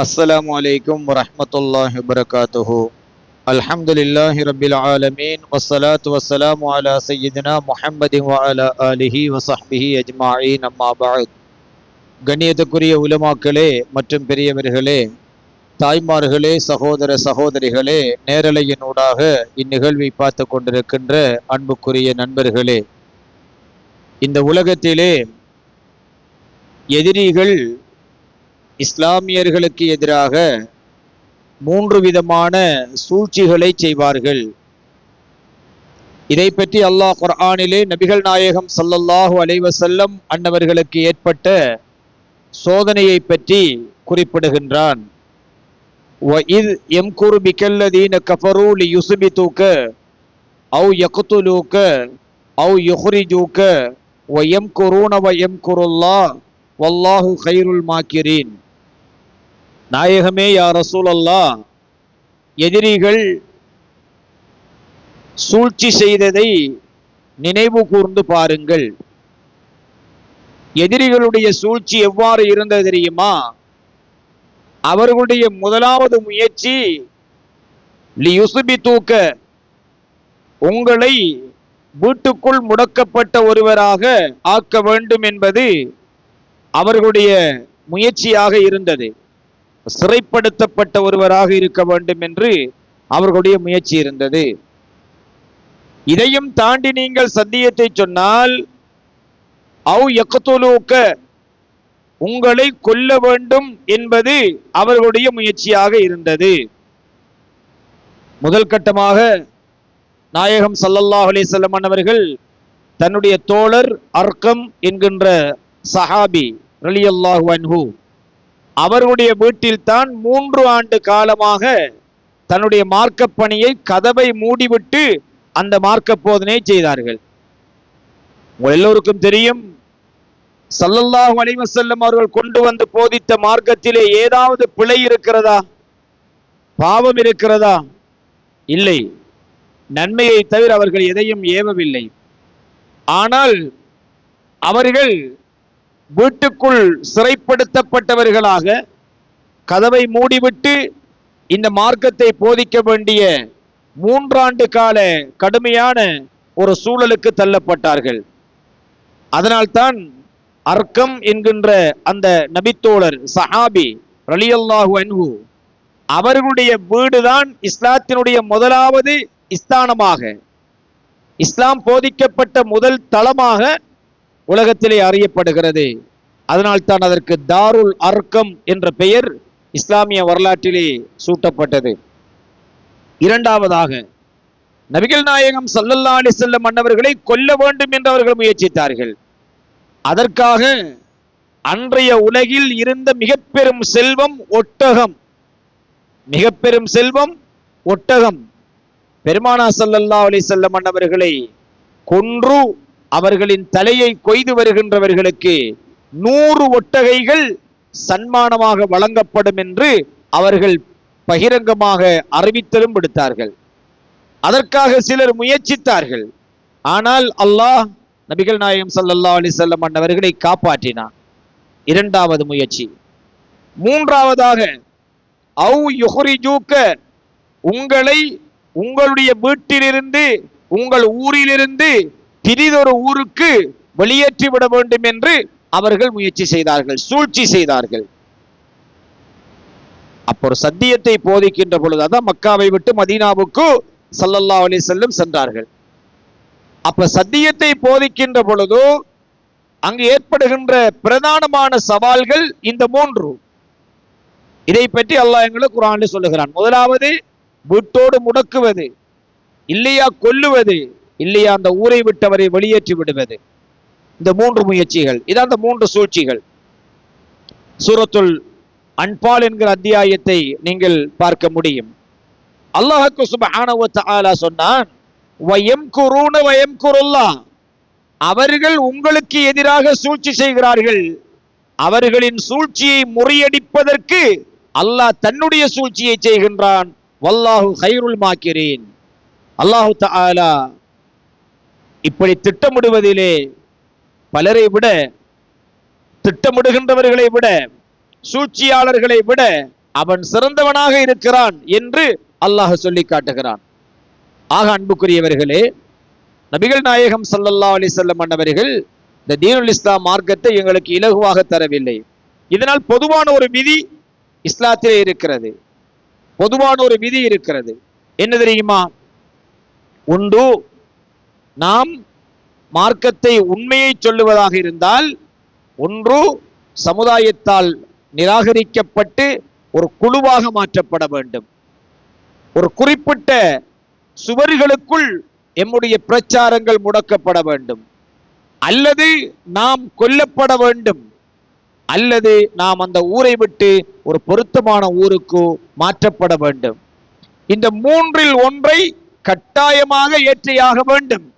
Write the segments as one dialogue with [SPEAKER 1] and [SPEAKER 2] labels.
[SPEAKER 1] السلام عليكم ورحمة الله وبركاته الحمد لله رب العالمين والصلاة والسلام على سيدنا محمد وعلى آله وصحبه أجمعين أما بعد கண்ணியத்துக்குரிய உலமாக்களே மற்றும் பெரியவர்களே தாய்மார்களே சகோதர சகோதரிகளே நேரலையினூடாக இந்நிகழ்வை பார்த்து கொண்டிருக்கின்ற அன்புக்குரிய நண்பர்களே இந்த உலகத்திலே எதிரிகள் இஸ்லாமியர்களுக்கு எதிராக மூன்று விதமான சூழ்ச்சிகளை செய்வார்கள் இதை பற்றி அல்லாஹ் குர்ஆனிலே நபிகள் நாயகம் ஸல்லல்லாஹு அலைஹி வஸல்லம் அன்னவர்களுக்கு ஏற்பட்ட சோதனையை பற்றி குறிப்பிடுகின்றான் وَإِذْ يَمْكُرُ بِكَ الَّذِينَ كَفَرُوا لِيُثْبِتُوكَ أَوْ يَقْتُلُوكَ أَوْ يُخْرِجُوكَ وَيَمْكُرُونَ وَيَمْكُرُ اللَّهُ வல்லாஹு கைருல் மாக்கிரீன் நாயகமே யா ரசூலல்லா எதிரிகள் சூழ்ச்சி செய்ததை நினைவு கூர்ந்து பாருங்கள். எதிரிகளுடைய சூழ்ச்சி எவ்வாறு இருந்தது தெரியுமா? அவர்களுடைய முதலாவது முயற்சி லியுசுபி தூக்க உங்களை வீட்டுக்குள் முடக்கப்பட்ட ஒருவராக ஆக்க வேண்டும் என்பது அவர்களுடைய முயற்சியாக இருந்தது. சிறைப்படுத்தப்பட்ட ஒருவராக இருக்க வேண்டும் என்று அவர்களுடைய முயற்சி இருந்தது. இதையும் தாண்டி நீங்கள் சத்தியத்தை சொன்னால் அவ் எக்கத்தோலூக்க உங்களை கொல்ல வேண்டும் என்பது அவர்களுடைய முயற்சியாக இருந்தது. முதல் கட்டமாக நாயகம் சல்லல்லாஹ் அலிசல்லம் அவர்கள் தன்னுடைய தோழர் அர்க்கம் என்கின்ற சஹாபி ரலியல்லாஹு அன்ஹு அவர்களுடைய வீட்டில்தான் மூன்று ஆண்டு காலமாக தன்னுடைய மார்க்க பணியை கதவை மூடிவிட்டு அந்த மார்க்க போதனை செய்தார்கள். உங்கள் எல்லோருக்கும் தெரியும் சல்லல்லாஹு அலைஹி அவர்கள் கொண்டு வந்து போதித்த மார்க்கத்திலே ஏதாவது பிழை இருக்கிறதா? பாவம் இருக்கிறதா? இல்லை. நன்மையை தவிர அவர்கள் எதையும் ஏவவில்லை. ஆனால் அவர்கள் வீட்டுக்குள் சிறைப்படுத்தப்பட்டவர்களாக கதவை மூடிவிட்டு இந்த மார்க்கத்தை போதிக்க வேண்டிய மூன்றாண்டு கால கடுமையான ஒரு சூழலுக்கு தள்ளப்பட்டார்கள். அதனால்தான் அர்க்கம் என்கின்ற அந்த நபித்தோழர் சஹாபி ரலியல்லாஹு அன்ஹு அவர்களுடைய வீடுதான் இஸ்லாத்தினுடைய முதலாவது இஸ்தானமாக இஸ்லாம் போதிக்கப்பட்ட முதல் தளமாக உலகத்திலே அறியப்படுகிறது. அதனால் தான் அதற்கு தாருல் அர்க்கம் என்ற பெயர் இஸ்லாமிய வரலாற்றிலே சூட்டப்பட்டது. இரண்டாவதாக நபிகள் நாயகம் சல்லல்லா செல்ல மன்னவர்களை கொல்ல வேண்டும் என்று அவர்கள் முயற்சித்தார்கள். அதற்காக அன்றைய உலகில் இருந்த மிக பெரும் செல்வம் ஒட்டகம். மிக பெரும் செல்வம் ஒட்டகம். பெருமானா சல்லல்லா செல்ல மன்னவர்களை கொன்று அவர்களின் தலையை கொய்து வருகின்றவர்களுக்கு நூறு ஒட்டகைகள் சன்மானமாக வழங்கப்படும் என்று அவர்கள் பகிரங்கமாக அறிவித்தலும் விடுத்தார்கள். அதற்காக சிலர் முயற்சித்தார்கள். ஆனால் அல்லாஹ் நபிகள் நாயகம் சல்லல்லா அலிசல்லம் அன்னவர்களை காப்பாற்றினான். இரண்டாவது முயற்சி. மூன்றாவதாக அவு யுஹ்ரிஜூக்க உங்களை உங்களுடைய வீட்டிலிருந்து உங்கள் ஊரிலிருந்து பிரிதொரு ஊருக்கு வெளியேற்றி விட வேண்டும் என்று அவர்கள் முயற்சி செய்தார்கள் சூழ்ச்சி செய்தார்கள். அப்போ சத்தியத்தை போதிக்கின்ற பொழுது அதான் மக்காவை விட்டு மதீனாவுக்கு சல்லல்லா அலி செல்லும் சென்றார்கள். அப்ப சத்தியத்தை போதிக்கின்ற பொழுது அங்கு ஏற்படுகின்ற பிரதானமான சவால்கள் இந்த மூன்று. இதை பற்றி அல்லாஹ் எங்களுக்கு குரான் சொல்லுகிறான். முதலாவது வீட்டோடு முடக்குவது இல்லையா கொல்லுவது இல்லையா அந்த ஊரை விட்டவரை வெளியேற்றி விடுவது. இந்த மூன்று முயற்சிகள் இதான் அந்த மூன்று சூழ்ச்சிகள். சூரத்துல் அன்பால் என்கிற அத்தியாயத்தை நீங்கள் பார்க்க முடியும். அல்லாஹுக்கு சுபஹானஹு சொன்னான் வயம் குருன வயம் குருல்லா அவர்கள் உங்களுக்கு எதிராக சூழ்ச்சி செய்கிறார்கள். அவர்களின் சூழ்ச்சியை முறியடிப்பதற்கு அல்லாஹ் தன்னுடைய சூழ்ச்சியை செய்கின்றான். வல்லாஹு ஹைருல் மாக்கிறேன் அல்லாஹு தாலா இப்படி திட்டமிடுவதிலே பலரை விட திட்டமிடுகின்றவர்களை விட சூழ்ச்சியாளர்களை விட அவன் சிறந்தவனாக இருக்கிறான் என்று அல்லாஹ் சொல்லி காட்டுகிறான். ஆக அன்புக்குரியவர்களே நபிகள் நாயகம் சல்லல்லா அலி செல்லம் அன்னவர்கள் இந்த தீனுல் இஸ்லாம் மார்க்கத்தை எங்களுக்கு இலகுவாக தரவில்லை. இதனால் பொதுவான ஒரு விதி இஸ்லாத்திலே இருக்கிறது. பொதுவான ஒரு விதி இருக்கிறது. என்ன தெரியுமா? உண்டு நாம் மார்க்கத்தை உண்மையை சொல்லுவதாக இருந்தால் ஒன்று சமுதாயத்தால் நிராகரிக்கப்பட்டு ஒரு குழுவாக மாற்றப்பட வேண்டும். ஒரு குறிப்பிட்ட சுவர்களுக்குள் எம்முடைய பிரச்சாரங்கள் முடக்கப்பட வேண்டும். அல்லது நாம் கொல்லப்பட வேண்டும். அல்லது நாம் அந்த ஊரை விட்டு ஒரு பொருத்தமான ஊருக்கு மாற்றப்பட வேண்டும். இந்த மூன்றில் ஒன்றை கட்டாயமாக ஏற்றியாக வேண்டும்.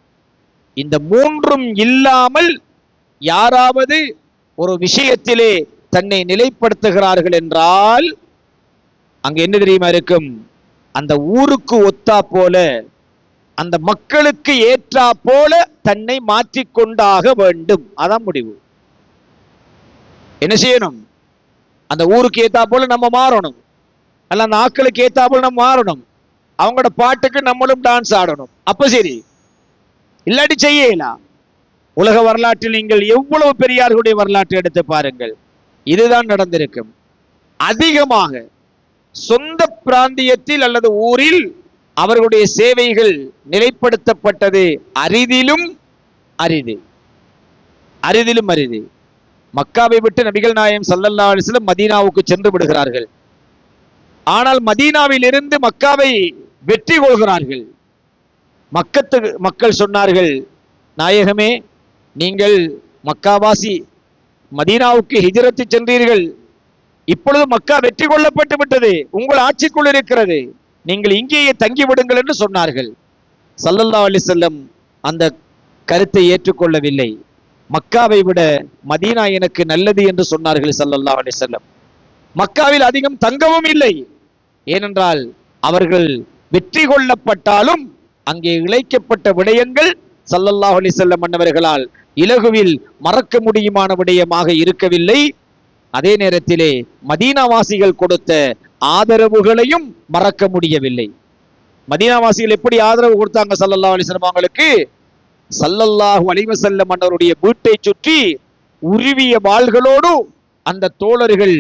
[SPEAKER 1] இந்த மூன்றும் இல்லாமல் யாராவது ஒரு விஷயத்திலே தன்னை நிலைப்படுத்துகிறார்கள் என்றால் அங்க என்ன தெரியுமா இருக்கும்? அந்த ஊருக்கு ஒத்தா போல அந்த மக்களுக்கு ஏற்றா போல தன்னை மாற்றிக்கொண்டாக வேண்டும். அதான் முடிவு. என்ன செய்யணும்? அந்த ஊருக்கு ஏத்தா போல நம்ம மாறணும். அல்ல அந்த ஆட்களுக்கு ஏத்தா போல நம்ம மாறணும். அவங்களோட பாட்டுக்கு நம்மளும் டான்ஸ் ஆடணும். அப்ப சரி. இல்லாட்டி செய்யலாம் உலக வரலாற்றில் நீங்கள் எவ்வளவு பெரியார்களுடைய வரலாற்றை எடுத்து பாருங்கள். இதுதான் நடந்திருக்கும். அதிகமாக சொந்த பிராந்தியத்தில் அல்லது ஊரில் அவர்களுடைய சேவைகள் நிலைப்படுத்தப்பட்டது அரிதிலும் அரிது. அரிதிலும் அரிது. மக்காவை விட்டு நபிகள் நாயம் சல்லல்லா அலிஸ்லம் மதீனாவுக்கு சென்று விடுகிறார்கள். ஆனால் மதீனாவில் இருந்து மக்காவை வெற்றி கொள்கிறார்கள். மக்கத்து மக்கள் சொன்னார்கள் நாயகமே நீங்கள் மக்காவாசி மதீனாவுக்கு ஹிஜரத்து சென்றீர்கள். இப்பொழுது மக்கா வெற்றி கொள்ளப்பட்டு விட்டது. உங்கள் ஆட்சிக்குள் இருக்கிறது. நீங்கள் இங்கேயே தங்கி விடுங்கள் என்று சொன்னார்கள். சல்லல்லா அலிசல்லம் அந்த கருத்தை ஏற்றுக்கொள்ளவில்லை. மக்காவை விட மதீனா எனக்கு நல்லது என்று சொன்னார்கள் சல்லல்லா அலிசல்லம் மக்காவில் அதிகம் தங்கவும் இல்லை ஏனென்றால் அவர்கள் வெற்றி கொள்ளப்பட்டாலும் அங்கே இழைக்கப்பட்ட விடயங்கள் சல்லல்லாஹ் அலைஹி வஸல்லம் மன்னவர்களால் இலகுவில் மறக்க முடியுமான விடயமாக இருக்கவில்லை. அதே நேரத்திலே மதீனாவாசிகள் கொடுத்த ஆதரவுகளையும் மறக்க முடியவில்லை. மதீனாவாசிகள் எப்படி ஆதரவு கொடுத்தாங்க சல்லல்லாஹ் அலைஹி அவங்களுக்கு? சல்லல்லாஹு அலைஹி மன்னருடைய வீட்டை சுற்றி உருவிய வாள்களோடு அந்த தோழர்கள்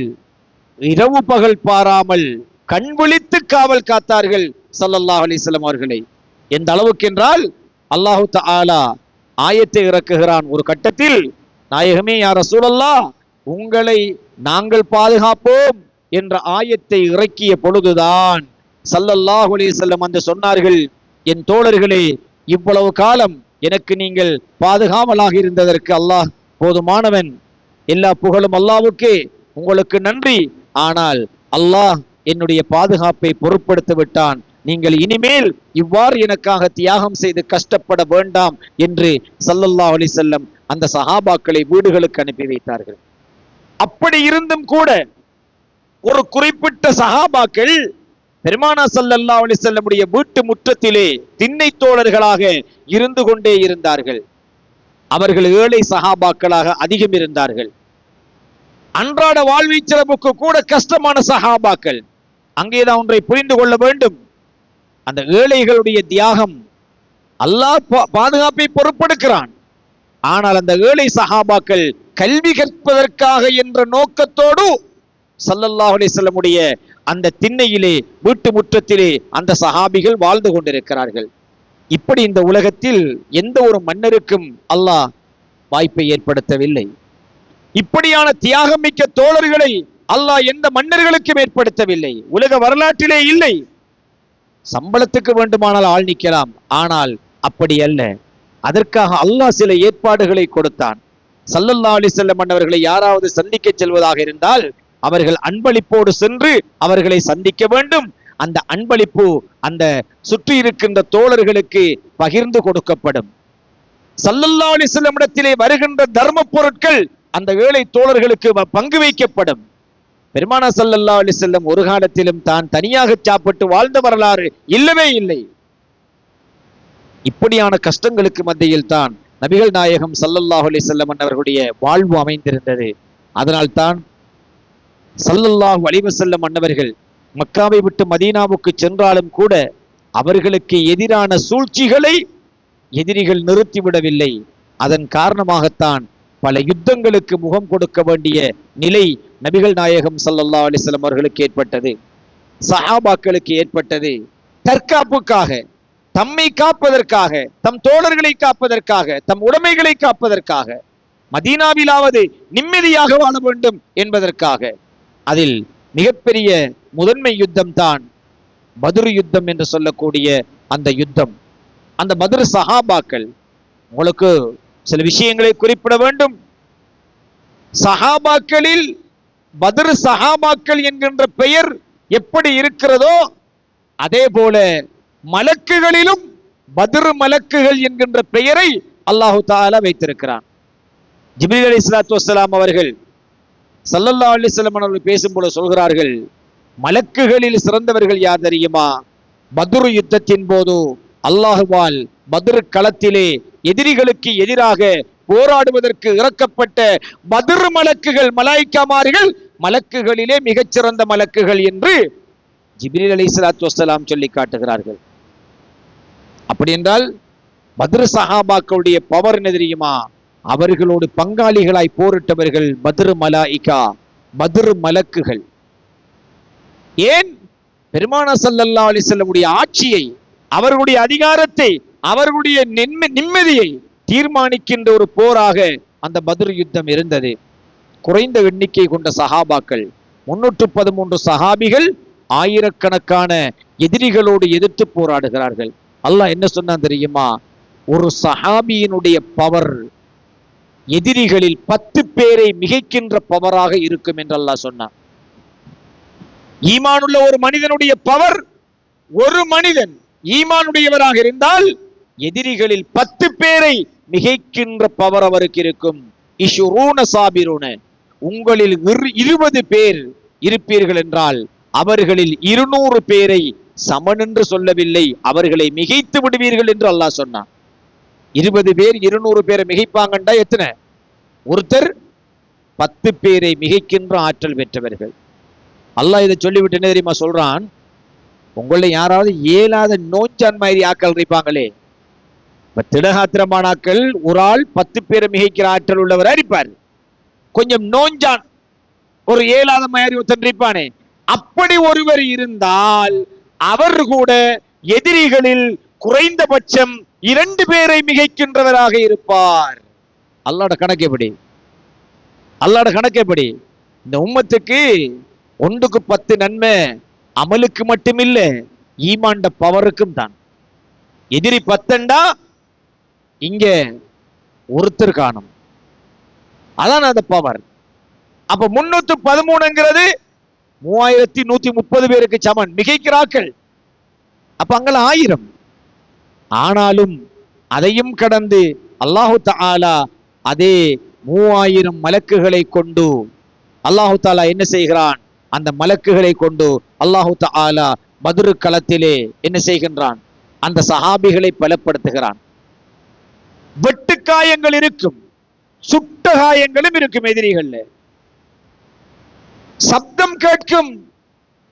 [SPEAKER 1] இரவு பகல் பாராமல் கண்விழித்து காவல் காத்தார்கள் சல்லல்லாஹ் அலைஹி அவர்களை. எந்த அளவுக்கு என்றால் அல்லாஹு தாலா ஆயத்தை இறக்குகிறான் ஒரு கட்டத்தில். நாயகமே யார் சூழல்லா உங்களை நாங்கள் பாதுகாப்போம் என்ற ஆயத்தை இறக்கிய பொழுதுதான் சல்லல்லாஹ் செல்லம் என்று சொன்னார்கள் என் தோழர்களே இவ்வளவு காலம் எனக்கு நீங்கள் பாதுகாவலாக இருந்ததற்கு அல்லாஹ் போதுமானவன். எல்லா புகழும் அல்லாவுக்கே உங்களுக்கு நன்றி. ஆனால் அல்லாஹ் என்னுடைய பாதுகாப்பை பொருட்படுத்தி விட்டான். நீங்கள் இனிமேல் இவ்வாறு எனக்காக தியாகம் செய்து கஷ்டப்பட வேண்டாம் என்று சல்லல்லா அலி செல்லம் அந்த சஹாபாக்களை வீடுகளுக்கு அனுப்பி வைத்தார்கள். அப்படி இருந்தும் கூட ஒரு குறிப்பிட்ட சஹாபாக்கள் பெருமானா சல்லல்லா அலி செல்லமுடைய வீட்டு முற்றத்திலே திண்ணை தோழர்களாக இருந்து கொண்டே இருந்தார்கள். அவர்கள் ஏழை சஹாபாக்களாக அதிகம் இருந்தார்கள். அன்றாட வாழ்வை சிறப்புக்கு கூட கஷ்டமான சஹாபாக்கள் அங்கேதான் ஒன்றை புரிந்து கொள்ள வேண்டும். அந்த ஏழைகளுடைய தியாகம் அல்லாஹ் பா- பாதுகாப்பை பொறுப்பெடுக்கிறான் ஆனால் அந்த ஏழை சஹாபாக்கள் கல்வி கற்பதற்காக என்ற நோக்கத்தோடு சல்லல்லாஹ் அலைஹி அந்த திண்ணையிலே வீட்டு முற்றத்திலே அந்த சஹாபிகள் வாழ்ந்து கொண்டிருக்கிறார்கள். இப்படி இந்த உலகத்தில் எந்த ஒரு மன்னருக்கும் அல்லாஹ் வாய்ப்பை ஏற்படுத்தவில்லை. இப்படியான தியாகம் மிக்க தோழர்களை அல்லாஹ் எந்த மன்னர்களுக்கும் ஏற்படுத்தவில்லை. உலக வரலாற்றிலே இல்லை. சம்பளத்துக்கு வேண்டுமானால் ஆள் நிற்கலாம். ஆனால் அப்படி அல்ல. அதற்காக அல்லாஹ் சில ஏற்பாடுகளை கொடுத்தான். சல்லல்லா அலிசல்லம் மன்னவர்களை யாராவது சந்திக்க செல்வதாக இருந்தால் அவர்கள் அன்பளிப்போடு சென்று அவர்களை சந்திக்க வேண்டும். அந்த அன்பளிப்பு அந்த சுற்றி இருக்கின்ற தோழர்களுக்கு பகிர்ந்து கொடுக்கப்படும். சல்லல்லா அலிஸ்லம் இடத்திலே வருகின்ற தர்ம பொருட்கள் அந்த ஏழை தோழர்களுக்கு பங்கு வைக்கப்படும். பெருமானா சல்லல்லா அலிசல்லம் ஒரு காலத்திலும் தான் தனியாக சாப்பிட்டு வாழ்ந்த வரலாறு இல்லவே இல்லை. இப்படியான கஷ்டங்களுக்கு மத்தியில் தான் நபிகள் நாயகம் சல்லல்லாஹு அலி செல்லம் அவர்களுடைய வாழ்வு அமைந்திருந்தது. அதனால் தான் சல்லல்லாஹு அலைஹி வஸல்லம் அன்னவர்கள் மக்காவை விட்டு மதீனாவுக்கு சென்றாலும் கூட அவர்களுக்கு எதிரான சூழ்ச்சிகளை எதிரிகள் நிறுத்திவிடவில்லை. அதன் காரணமாகத்தான் பல யுத்தங்களுக்கு முகம் கொடுக்க வேண்டிய நிலை நபிகள் நாயகம் சல்லல்லா அலைஹி அவர்களுக்கு ஏற்பட்டது. சஹாபாக்களுக்கு ஏற்பட்டது. தற்காப்புக்காக தம்மை காப்பதற்காக தம் தோழர்களை காப்பதற்காக தம் உடைமைகளை காப்பதற்காக மதீனாவிலாவது நிம்மதியாக வாழ வேண்டும் என்பதற்காக அதில் மிகப்பெரிய முதன்மை யுத்தம் தான் பதுரு யுத்தம் என்று சொல்லக்கூடிய அந்த யுத்தம். அந்த பதுரு சஹாபாக்கள் உங்களுக்கு சில விஷயங்களை குறிப்பிட வேண்டும். சஹாபாக்களில் பதர் சஹாபாக்கள் என்கின்ற பெயர் எப்படி இருக்கிறதோ அதே போல மலக்குகளிலும் பத்ரு மலக்குகள் என்கின்ற பெயரை அல்லாஹு தாலா வைத்திருக்கிறான். ஜிபி அலி இஸ்லாத்து வலாம் அவர்கள் சல்லல்லா அலிஸ்லாம் அவர்கள் பேசும்போது சொல்கிறார்கள் மலக்குகளில் சிறந்தவர்கள் யார் தெரியுமா? பதுரு யுத்தத்தின் போது அல்லாஹுவால் பத்ரு களத்திலே எதிரிகளுக்கு எதிராக போராடுவதற்கு இறக்கப்பட்ட பதிர் மலக்குகள் மலாய்க்காமார்கள் மலக்குகளிலே மிகச்சிறந்த மலக்குகள் என்று ஜிப்ரீல் அலி சலாத்து வசலாம் சொல்லி காட்டுகிறார்கள். அப்படி என்றால் பத்ரு சஹாபாக்களுடைய பவர் என்ன தெரியுமா? அவர்களோடு பங்காளிகளாய் போரிட்டவர்கள் பத்ரு மலாய்கா பத்ரு மலக்குகள். ஏன்? பெருமான சல்லல்லா அலிசல்லமுடைய ஆட்சியை அவர்களுடைய அதிகாரத்தை அவர்களுடைய நிம்மதியை தீர்மானிக்கின்ற ஒரு போராக அந்த பதில் யுத்தம் இருந்தது. குறைந்த எண்ணிக்கை கொண்ட சஹாபாக்கள் முன்னூற்று பதிமூன்று சஹாபிகள் ஆயிரக்கணக்கான எதிரிகளோடு எதிர்த்து போராடுகிறார்கள். அல்லாஹ் என்ன சொன்னான் தெரியுமா? ஒரு சஹாபியினுடைய பவர் எதிரிகளில் பத்து பேரை மிகைக்கின்ற பவராக இருக்கும் என்று அல்லாஹ் சொன்னான். ஈமானுள்ள ஒரு மனிதனுடைய பவர் ஒரு மனிதன் ஈமானுடையவராக இருந்தால் எதிரிகளில் பத்து பேரை மிகைக்கின்ற பவர் அவருக்கு இருக்கும். இஷுரூன சாபிரூன உங்களில் இருபது பேர் இருப்பீர்கள் என்றால் அவர்களில் இருநூறு பேரை சமன் என்று சொல்லவில்லை அவர்களை மிகைத்து விடுவீர்கள் என்று அல்லாஹ் சொன்னான். இருபது பேர் இருநூறு பேரை மிகைப்பாங்கண்டா எத்தனை? ஒருத்தர் பத்து பேரை மிகைக்கின்ற ஆற்றல் பெற்றவர்கள். அல்லாஹ் இதை சொல்லிவிட்டு தெரியுமா சொல்றான்? உங்களை யாராவது இயலாத நோஞ்சான் மாதிரி ஆக்கல் இருப்பாங்களே இப்ப ஒரு ஆள் பத்து பேரை மிகைக்கிற ஆற்றல் உள்ளவர். அறிப்பார். கொஞ்சம் நோஞ்சான். ஒரு ஏழாத மாதிரி ஒருத்தன் இருப்பானே. அப்படி ஒருவர் இருந்தால் அவர் கூட எதிரிகளில் குறைந்தபட்சம் இரண்டு பேரை மிகைக்கின்றவராக இருப்பார். அல்லாட கணக்கு எப்படி? அல்லாட கணக்கு எப்படி? இந்த உம்மத்துக்கு ஒன்றுக்கு பத்து நன்மை அமலுக்கு மட்டுமில்ல ஈமாண்ட பவருக்கும் தான். எதிரி பத்தண்டா இங்க ஒருத்தர் காணும். அதான் அந்த பவர் அப்ப முன்னூத்தி பதிமூணுங்கிறது மூவாயிரத்தி நூத்தி முப்பது பேருக்கு சமன் மிகைக்கிறாக்கள். அப்ப அங்கே ஆயிரம். ஆனாலும் அதையும் கடந்து அல்லாஹு தாலா அதே மூவாயிரம் மலக்குகளை கொண்டு அல்லாஹு தாலா என்ன செய்கிறான்? அந்த மலக்குகளை கொண்டு அல்லாஹு தாலா மதுரு களத்திலே என்ன செய்கின்றான்? அந்த சஹாபிகளை பலப்படுத்துகிறான். வெட்டு காயங்கள் இருக்கும். சுட்ட காயங்களும் இருக்கும் எதிரிகள்ல. சப்தம் கேட்கும்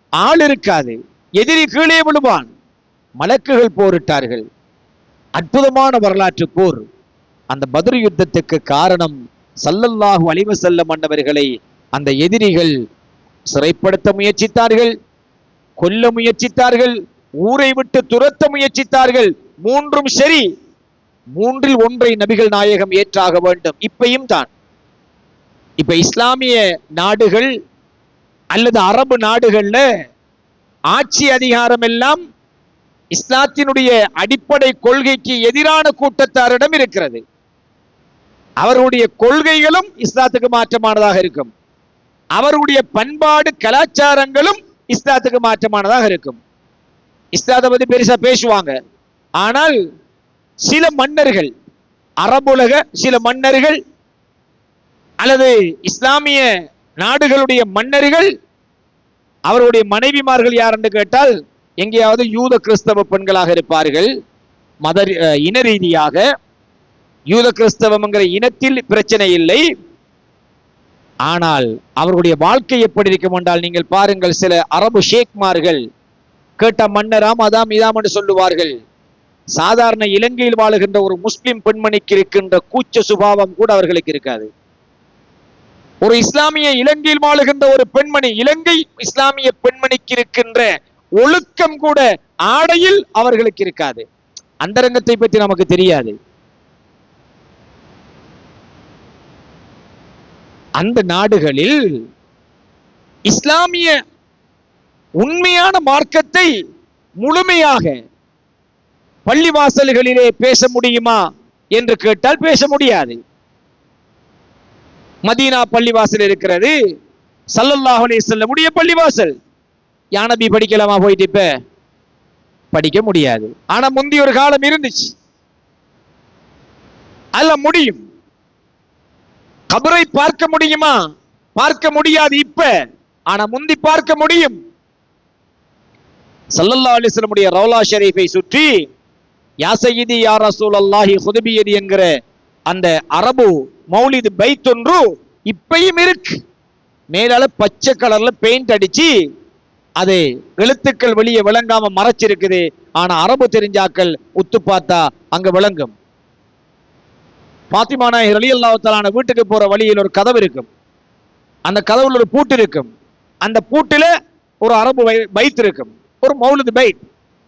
[SPEAKER 1] ஆள் இருக்காது. எதிரி கீழே விழுவான். மலக்குகள் போரிட்டார்கள். அற்புதமான வரலாற்று போர். அந்த பத்ரு யுத்தத்துக்கு காரணம் சல்லல்லாஹு அழிவு செல்ல மன்னவர்களை அந்த எதிரிகள் சிறைப்படுத்த முயற்சித்தார்கள் கொல்ல முயற்சித்தார்கள் ஊரை விட்டு துரத்த முயற்சித்தார்கள். மூன்றும் சரி. மூன்றில் ஒன்றை நபிகள் நாயகம் ஏற்றாக வேண்டும். இப்பையும் தான். இப்ப இஸ்லாமிய நாடுகள் அல்லது அரபு நாடுகள்ல ஆட்சி அதிகாரம் எல்லாம் இஸ்லாத்தினுடைய அடிப்படை கொள்கைக்கு எதிரான கூட்டத்தாரிடம் இருக்கிறது. அவர்களுடைய கொள்கைகளும் இஸ்லாத்துக்கு மாற்றமானதாக இருக்கும். அவருடைய பண்பாடு கலாச்சாரங்களும் இஸ்லாத்துக்கு மாற்றமானதாக இருக்கும். இஸ்லாத்தை பத்தி பெருசா பேசுவாங்க. ஆனால் சில மன்னர்கள் அரபுலக சில மன்னர்கள் அல்லது இஸ்லாமிய நாடுகளுடைய மன்னர்கள் அவருடைய மனைவிமார்கள் யார் என்று கேட்டால் எங்கேயாவது யூத கிறிஸ்தவ பெண்களாக இருப்பார்கள். மத இன ரீதியாக யூத கிறிஸ்தவம்ங்கிற இனத்தில் பிரச்சனை இல்லை. ஆனால் அவர்களுடைய வாழ்க்கை எப்படி இருக்கும் என்றால் நீங்கள் பாருங்கள் சில அரபு ஷேக்மார்கள் கேட்ட மன்னராம் அதாம் இதாம் என்று சொல்லுவார்கள். சாதாரண இலங்கையில் வாழுகின்ற ஒரு முஸ்லிம் பெண்மணிக்கு இருக்கின்ற கூச்ச சுபாவம் கூட அவர்களுக்கு இருக்காது. ஒரு இஸ்லாமிய இலங்கையில் வாழுகின்ற ஒரு பெண்மணி இலங்கை இஸ்லாமிய பெண்மணிக்கு இருக்கின்ற ஒழுக்கம் கூட ஆடையில் அவர்களுக்கு இருக்காது. அந்தரங்கத்தை பற்றி நமக்கு தெரியாது. அந்த நாடுகளில் இஸ்லாமிய உண்மையான மார்க்கத்தை முழுமையாக பள்ளிவாசல்களிலே பேச முடியுமா என்று கேட்டால் பேச முடியாது. மதீனா பள்ளிவாசல் இருக்கிறது. சல்லல்லாஹு அலைஹி வஸல்லமுடைய பள்ளிவாசல் யானபி படிக்கலாமா போயிட்டு இப்ப? படிக்க முடியாது. ஆனா முந்தி ஒரு காலம் இருந்துச்சு. அல்ல முடியும். கபரை பார்க்க முடியுமா? பார்க்க முடியாது இப்ப. ஆனா முந்தி பார்க்க முடியும். சல்லல்லா அலிஸ்லமுடைய ரவுலா ஷெரீஃபை சுற்றி யா சையீதி யா ரசூலல்லாஹி ஹுதுபியது என்கிற அந்த அரபு மௌலிது பைத்தொன்று இப்பையும் இருக்கு. மேலால பச்சை கலர்ல பெயிண்ட் அடிச்சு அது எழுத்துக்கள் வெளியே விளங்காம மறைச்சிருக்குது. ஆனா அரபு தெரிஞ்சாக்கள் உத்து பார்த்தா அங்க விளங்கும். பாத்திமா நாயகர் அலி அல்லாஹாலான வீட்டுக்கு போற வழியில் ஒரு கதவு இருக்கும். அந்த கதவுல ஒரு பூட்டு இருக்கும். அந்த பூட்டில ஒரு அரபு வை- பைத் இருக்கும். ஒரு மௌலுது பைட்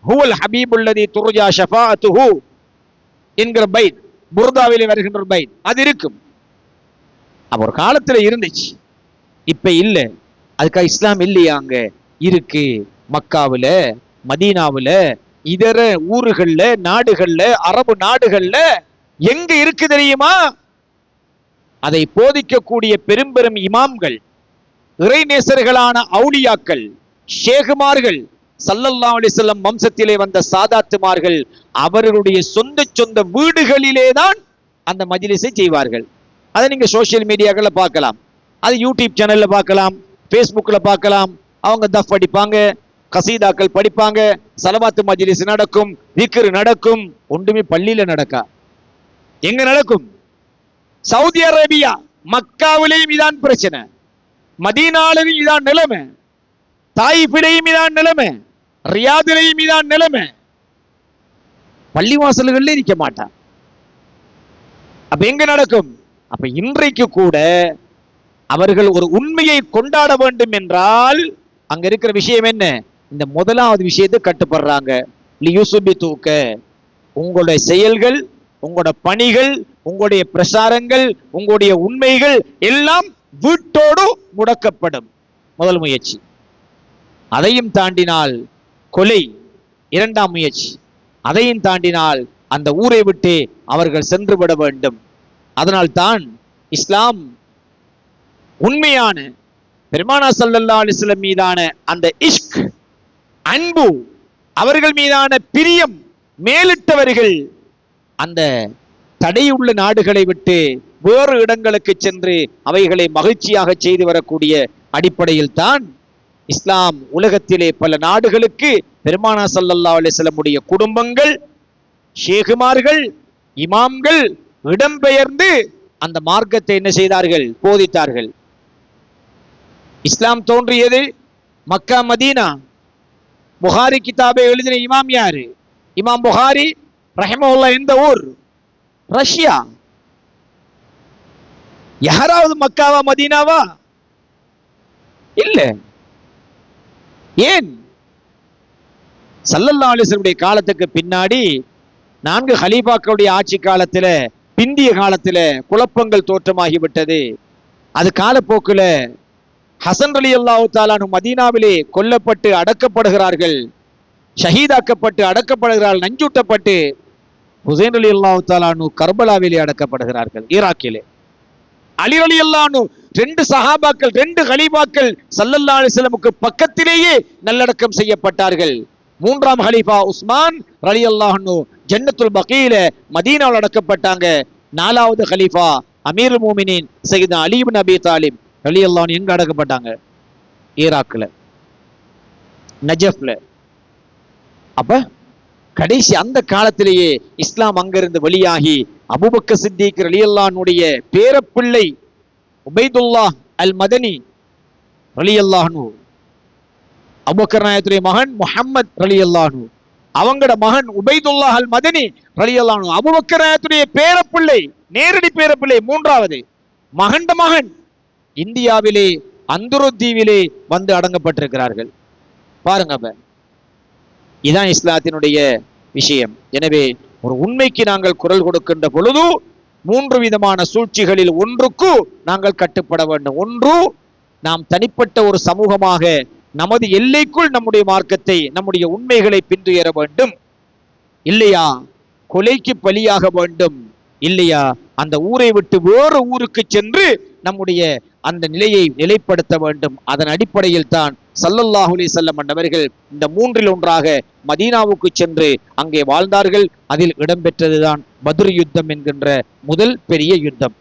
[SPEAKER 1] ஹுவல் ஹபீபுல்லதி துர்ஜா ஷஃபாஅத்துஹு என்கிற பைத் புர்தாவிலே வருகின்ற ஒரு பைத் அது இருக்கும். அப்ப ஒரு இருந்துச்சு. இப்ப இல்ல. அதுக்காக இஸ்லாம் இல்லையா அங்க? இருக்கு. மக்காவுல மதீனாவுல இதர ஊர்கள்ல நாடுகள்ல அரபு நாடுகள்ல எங்க இருக்கு தெரியுமா? அதை போதிக்கக்கூடிய பெரும் பெரும் இமாம்கள் இறைநேசர்களான அவுலியாக்கள் ஷேகுமார்கள் சல்லல்லா அலிசல்லம் வம்சத்திலே வந்த சாதாத்துமார்கள் அவர்களுடைய சொந்த சொந்த வீடுகளிலே தான் அந்த மஜிலிசை செய்வார்கள். அதை நீங்க சோசியல் மீடியாக்கள பார்க்கலாம். அது யூடியூப் சேனல்ல பார்க்கலாம் ஃபேஸ்புக்ல பார்க்கலாம். அவங்க தஃப் படிப்பாங்க கசீதாக்கள் படிப்பாங்க சலவாத்து மஜிலிஸ் நடக்கும் விக்ரு நடக்கும் ஒன்றுமே பள்ளியில நடக்கா? எங்க நடக்கும்? சவுதி அரேபியா மக்காவிலேயும் இதான் பிரச்சனை. மதீனாலையும் இதான் நிலைமை. தாயிஃபிலையும் இதான் நிலைமை. ரியாதிலையும் இதான் நிலைமை. பள்ளிவாசல்கள்ல இருக்க மாட்டான். அப்ப எங்க நடக்கும்? அப்ப இன்றைக்கு கூட அவர்கள் ஒரு உண்மையை கொண்டாட வேண்டும் என்றால் அங்க இருக்கிற விஷயம் என்ன? இந்த முதலாவது விஷயத்தை கட்டுப்படுறாங்க. லியூசுபி தூக்க. உங்களுடைய செயல்கள் உங்களோட பணிகள் உங்களுடைய பிரசாரங்கள் உங்களுடைய உண்மைகள் எல்லாம் வீட்டோடு முடக்கப்படும். முதல் முயற்சி. அதையும் தாண்டினால் கொலை இரண்டாம் முயற்சி. அதையும் தாண்டினால் அந்த ஊரை விட்டு அவர்கள் சென்று விட வேண்டும். அதனால்தான் இஸ்லாம் உண்மையான பெருமானா சல்லல்லா அலிஸ்லம் மீதான அந்த இஷ்க் அன்பு அவர்கள் மீதான பிரியம் மேலிட்டவர்கள் அந்த தடையுள்ள நாடுகளை விட்டு வேறு இடங்களுக்கு சென்று அவைகளை மகிழ்ச்சியாக செய்து வரக்கூடிய அடிப்படையில் தான் இஸ்லாம் உலகத்திலே பல நாடுகளுக்கு பெருமானா சல்லல்லா அலைஹி குடும்பங்கள் ஷேகுமார்கள் இமாம்கள் இடம்பெயர்ந்து அந்த மார்க்கத்தை என்ன செய்தார்கள்? போதித்தார்கள். இஸ்லாம் தோன்றியது மக்கா மதீனா. புகாரி கிதாபை எழுதின இமாம் யாரு? இமாம் புகாரி ரஹிமவுல்லா எந்த ஊர் ரஷ்யா. யாராவது மக்காவா மதீனாவா? இல்ல. ஏன்? சல்லல்லா அலிஸ்லமுடைய காலத்துக்கு பின்னாடி நான்கு ஹலீபாக்களுடைய ஆட்சி காலத்துல பிந்திய காலத்துல குழப்பங்கள் தோற்றமாகிவிட்டது. அது காலப்போக்குல ஹசன் அலி அல்லாஹு தாலானு மதீனாவிலே கொல்லப்பட்டு அடக்கப்படுகிறார்கள் ஷஹீதாக்கப்பட்டு அடக்கப்படுகிறார்கள் நஞ்சூட்டப்பட்டு ஹுசைன் அலி அல்லாஹு தாலானு கர்பலாவிலே அடக்கப்படுகிறார்கள் ஈராக்கிலே. அலி அலி அல்லானு ரெண்டு சஹாபாக்கள் ரெண்டு ஹலீபாக்கள் சல்லல்லா அலிஸ்லமுக்கு பக்கத்திலேயே நல்லடக்கம் செய்யப்பட்டார்கள். மூன்றாம் ஹலீஃபா உஸ்மான் ரலி அல்லாஹனு ஜன்னத்துல் பகீல மதீனாவில் அடக்கப்பட்டாங்க. நாலாவது ஹலீஃபா அமீர் மோமினின் சையது அலி இப்னு அபி ரலி அல்லாஹ் எங்க அடக்கப்பட்டாங்க. ஈராக்ல நஜஃப்ல. அப்ப கடைசி அந்த காலத்திலேயே இஸ்லாம் அங்கிருந்து வெளியாகி அபுபக்க சித்திக் ரலியல்லானுடைய பேரப்பிள்ளை உபைதுல்லா அல் மதனி ரலி அல்லாஹனு அபுபக்கர் நாயத்துடைய மகன் முஹம்மத் ரலி அல்லாஹனு அவங்களோட மகன் உபைதுல்லாஹ் அல் மதனி ரலி அல்லாஹனு அபுபக்கர் நாயத்துடைய பேரப்பிள்ளை நேரடி பேரப்பிள்ளை மூன்றாவது. மகண்ட மகன் இந்தியாவிலே அந்துருத்தீவிலே வந்து அடங்கப்பட்டிருக்கிறார்கள். பாருங்க அப்ப. இதான் இஸ்லாத்தினுடைய விஷயம். எனவே ஒரு உண்மைக்கு நாங்கள் குரல் கொடுக்கின்ற பொழுது மூன்று விதமான சூழ்ச்சிகளில் ஒன்றுக்கு நாங்கள் கட்டுப்பட வேண்டும். ஒன்று நாம் தனிப்பட்ட ஒரு சமூகமாக நமது எல்லைக்குள் நம்முடைய மார்க்கத்தை நம்முடைய உண்மைகளை பின்துயர வேண்டும். இல்லையா? கொலைக்கு பலியாக வேண்டும். இல்லையா? அந்த ஊரை விட்டு வேறு ஊருக்கு சென்று நம்முடைய அந்த நிலையை நிலைப்படுத்த வேண்டும். அதன் அடிப்படையில் தான் சல்லல்லாஹுலி செல்லம் வஸல்லம் இந்த மூன்றில் ஒன்றாக மதீனாவுக்கு சென்று அங்கே வாழ்ந்தார்கள். அதில் இடம்பெற்றதுதான் பத்ர் யுத்தம் என்கின்ற முதல் பெரிய யுத்தம்.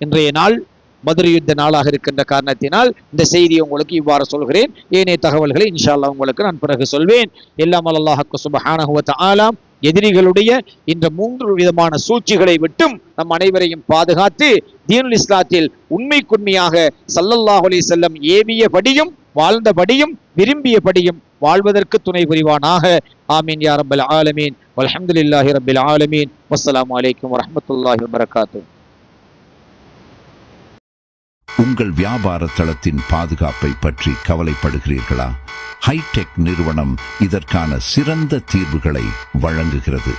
[SPEAKER 1] இன்றைய நாள் பத்ர் யுத்த நாளாக இருக்கின்ற காரணத்தினால் இந்த செய்தியை உங்களுக்கு இவ்வாறு சொல்கிறேன். ஏனைய தகவல்களை இன்ஷா அல்லாஹ் உங்களுக்கு நான் பிறகு சொல்வேன். எல்லாம் அல்லாஹுக்கு சுபஹானஹு ஆலாம் எதிரிகளுடைய இந்த மூன்று விதமான சூழ்ச்சிகளை விட்டும் நம் அனைவரையும் பாதுகாத்து தீனுல் இஸ்லாத்தில் உண்மைக்குண்மையாக சல்லல்லாஹு அலைஹி வஸல்லம் ஏவியபடியும் வாழ்ந்தபடியும் விரும்பியபடியும் வாழ்வதற்கு துணை புரிவானாக. ஆமீன் யா ரப்பல் ஆலமீன். அலமதுல்லாஹி ரபில் ஆலமீன். வஸ்ஸலாமு வலைக்கம் வரமத்துல்லாஹி வபரகாத்துஹு.
[SPEAKER 2] உங்கள் வியாபார தளத்தின் பாதுகாப்பை பற்றி கவலைப்படுகிறீர்களா? ஹைடெக் நிறுவனம் இதற்கான சிறந்த தீர்வுகளை வழங்குகிறது.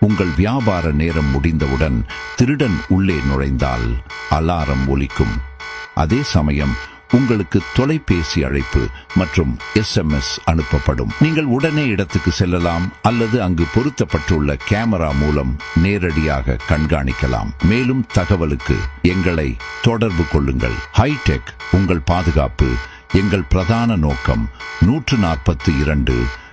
[SPEAKER 2] உங்கள் வியாபார நேரம் முடிந்தவுடன் திருடன் உள்ளே நுழைந்தால் அலாரம் ஒலிக்கும். அதே சமயம் உங்களுக்கு தொலைபேசி அழைப்பு மற்றும் எஸ்எம்எஸ் அனுப்பப்படும். நீங்கள் உடனே இடத்துக்கு செல்லலாம் அல்லது அங்கு பொருத்தப்பட்டுள்ள கேமரா மூலம் நேரடியாக கண்காணிக்கலாம். மேலும் தகவலுக்கு எங்களை தொடர்பு கொள்ளுங்கள். ஹைடெக் உங்கள் பாதுகாப்பு எங்கள் பிரதான நோக்கம் நூற்று நாற்பத்தி இரண்டு